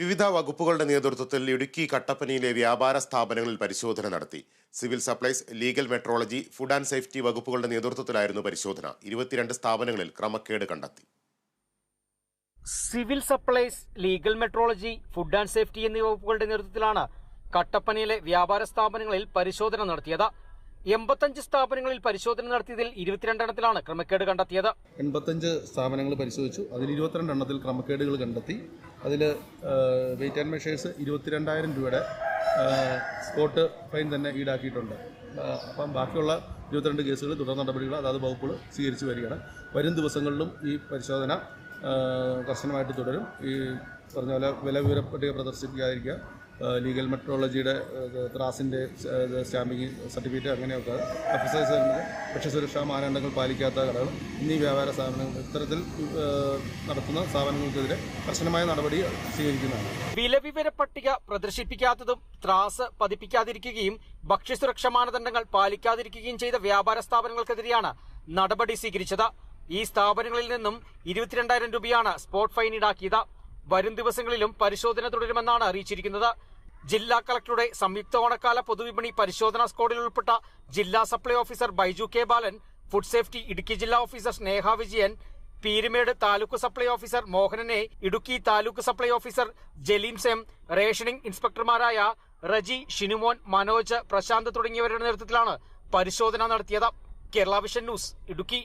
വിവിധ വകുപ്പുകളുടെ നേതൃത്വത്തിൽ ഇടുക്കി കട്ടപ്പനയിലെ വ്യാപാര സ്ഥാപനങ്ങളിൽ പരിശോധന നടത്തി. Civil supplies legal metrology food and safety വകുപ്പുകളുടെ നേതൃത്വത്തിലായിരുന്നു പരിശോധന. ഇരുപത്തിരണ്ട് സ്ഥാപനങ്ങളിൽ ക്രമക്കേട് കണ്ടെത്തി. Civil supplies legal metrology food and safety എന്നീ വകുപ്പുകളുടെ നേതൃത്വത്തിലാണ് കട്ടപ്പനയിലെ വ്യാപാര സ്ഥാപനങ്ങളിൽ പരിശോധന നടത്തിയത്. എൺപത്തഞ്ച് സ്ഥാപനങ്ങളിൽ പരിശോധന നടത്തിയതിൽ ഇരുപത്തിരണ്ടെണ്ണത്തിലാണ് ക്രമക്കേട് കണ്ടെത്തിയത്. എൺപത്തഞ്ച് സ്ഥാപനങ്ങൾ പരിശോധിച്ചു. അതിൽ ഇരുപത്തിരണ്ട് എണ്ണത്തിൽ ക്രമക്കേടുകൾ കണ്ടെത്തി. അതിൽ വെയിറ്റ് ആൻഡ് മെഷേഴ്സ് ഇരുപത്തിരണ്ടായിരം രൂപയുടെ സ്പോട്ട് ഫൈൻ തന്നെ ഈടാക്കിയിട്ടുണ്ട്. അപ്പം ബാക്കിയുള്ള ഇരുപത്തിരണ്ട് കേസുകൾ തുടർ നടപടികൾ അതാത് വകുപ്പുകൾ സ്വീകരിച്ചു വരികയാണ്. വരും ദിവസങ്ങളിലും ഈ പരിശോധന കർശനമായിട്ട് തുടരും. ഈ പറഞ്ഞ പോലെ വില വിവര പട്ടിക പ്രദർശിപ്പിക്കാതിരിക്കുക. ലീഗൽ മെട്രോളജിയുടെ ത്രാസിന്റെ സ്റ്റാമ്പിങ് സർട്ടിഫിക്കറ്റ് അങ്ങനെയൊക്കെ എഫ് എസ് ഐ ഭക്ഷ്യസുരക്ഷാ മാനദണ്ഡങ്ങൾ പാലിക്കാത്ത കടകൾ എന്നീ വ്യാപാര സ്ഥാപനങ്ങൾ ഇത്തരത്തിൽ നടത്തുന്ന സ്ഥാപനങ്ങൾക്കെതിരെ കർശനമായ നടപടി സ്വീകരിക്കുന്നതാണ്. വിലവിവര പട്ടിക പ്രദർശിപ്പിക്കാത്തതും ത്രാസ് പതിപ്പിക്കാതിരിക്കുകയും ഭക്ഷ്യസുരക്ഷാ മാനദണ്ഡങ്ങൾ പാലിക്കാതിരിക്കുകയും ചെയ്ത വ്യാപാര സ്ഥാപനങ്ങൾക്കെതിരെയാണ് നടപടി സ്വീകരിച്ചത്. ഈ സ്ഥാപനങ്ങളിൽ നിന്നും ഇരുപത്തിരണ്ടായിരം രൂപയാണ് സ്പോട്ട് ഫൈൻ ഈടാക്കിയത്. വരും ദിവസങ്ങളിലും പരിശോധന തുടരുമെന്നാണ് അറിയിച്ചിരിക്കുന്നത്. ജില്ലാ കളക്ടറുടെ സംയുക്ത ഓണക്കാല പൊതുവിപണി പരിശോധനാ സ്ക്വാഡിൽ ഉൾപ്പെട്ട ജില്ലാ supply officer Baiju K Balan food safety Idukki ജില്ലാ officer Sneha Vijayan Peermade taluk supply officer മോഹനനെ Idukki taluk supply officer Jaleem Sem rationing ഇൻസ്പെക്ടർമാരായ Reji Shinumon Manoj Prashanth തുടങ്ങിയവരുടെ നേതൃത്വത്തിലാണ് പരിശോധന നടത്തിയത്. Kerala vision news Idukki.